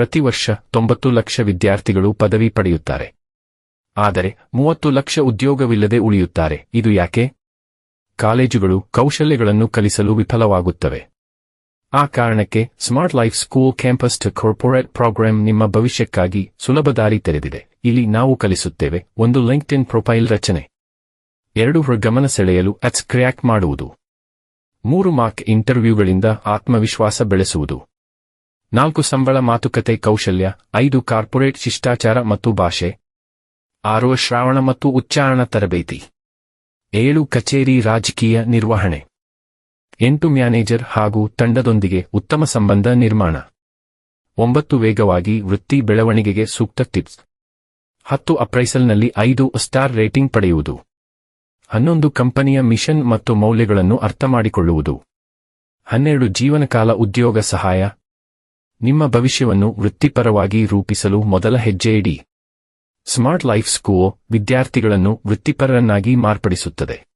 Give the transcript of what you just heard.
ಪ್ರತಿ ವರ್ಷ ತೊಂಬತ್ತು ಲಕ್ಷ ವಿದ್ಯಾರ್ಥಿಗಳು ಪದವಿ ಪಡೆಯುತ್ತಾರೆ. ಆದರೆ ಮೂವತ್ತು ಲಕ್ಷ ಉದ್ಯೋಗವಿಲ್ಲದೆ ಉಳಿಯುತ್ತಾರೆ. ಇದು ಯಾಕೆ? ಕಾಲೇಜುಗಳು ಕೌಶಲ್ಯಗಳನ್ನು ಕಲಿಸಲು ವಿಫಲವಾಗುತ್ತವೆ. ಆ ಕಾರಣಕ್ಕೆ smart life school campus to corporate program ನಿಮ್ಮ ಭವಿಷ್ಯಕ್ಕಾಗಿ ಸುಲಭ ದಾರಿ ತೆರೆದಿದೆ. ಇಲ್ಲಿ ನಾವು ಕಲಿಸುತ್ತೇವೆ ಒಂದು ಲಿಂಕ್ಡ್ಇನ್ ಪ್ರೊಫೈಲ್ ರಚನೆ. ಎರಡು ಗಮನ ಸೆಳೆಯಲು ಅಟ್ಸ್ ಕ್ರ್ಯಾಕ್ ಮಾಡುವುದು. ಮೂರು ಮಾರ್ಕ್ ಇಂಟರ್ವ್ಯೂಗಳಿಂದ ಆತ್ಮವಿಶ್ವಾಸ ಬೆಳೆಸುವುದು. ನಾಲ್ಕು ಸಂಬಳ ಮಾತುಕತೆ ಕೌಶಲ್ಯ, ಐದು ಕಾರ್ಪೊರೇಟ್ ಶಿಷ್ಟಾಚಾರ ಮತ್ತು ಭಾಷೆ, ಆರು ಶ್ರಾವಣ ಮತ್ತು ಉಚ್ಚಾರಣ ತರಬೇತಿ, ಏಳು ಕಚೇರಿ ರಾಜಕೀಯ ನಿರ್ವಹಣೆ, ಎಂಟು ಮ್ಯಾನೇಜರ್ ಹಾಗೂ ತಂಡದೊಂದಿಗೆ ಉತ್ತಮ ಸಂಬಂಧ ನಿರ್ಮಾಣ, ಒಂಬತ್ತು ವೇಗವಾಗಿ ವೃತ್ತಿ ಬೆಳವಣಿಗೆಗೆ ಸೂಕ್ತ ಟಿಪ್ಸ್, ಹತ್ತು ಅಪ್ರೈಸಲ್ನಲ್ಲಿ ಐದು ಸ್ಟಾರ್ ರೇಟಿಂಗ್ ಪಡೆಯುವುದು, ಹನ್ನೊಂದು ಕಂಪನಿಯ ಮಿಷನ್ ಮತ್ತು ಮೌಲ್ಯಗಳನ್ನು ಅರ್ಥಮಾಡಿಕೊಳ್ಳುವುದು, ಹನ್ನೆರಡು ಜೀವನಕಾಲ ಉದ್ಯೋಗ ಸಹಾಯ ನಿಮ್ಮ ಭವಿಷ್ಯವನ್ನು ವೃತ್ತಿಪರವಾಗಿ ರೂಪಿಸಲು ಮೊದಲ ಹೆಜ್ಜೆ ಇಡಿ. ಸ್ಮಾರ್ಟ್ ಲೈಫ್ ಸ್ಕೂಲ್ ವಿದ್ಯಾರ್ಥಿಗಳನ್ನು ವೃತ್ತಿಪರರನ್ನಾಗಿ ಮಾರ್ಪಡಿಸುತ್ತದೆ.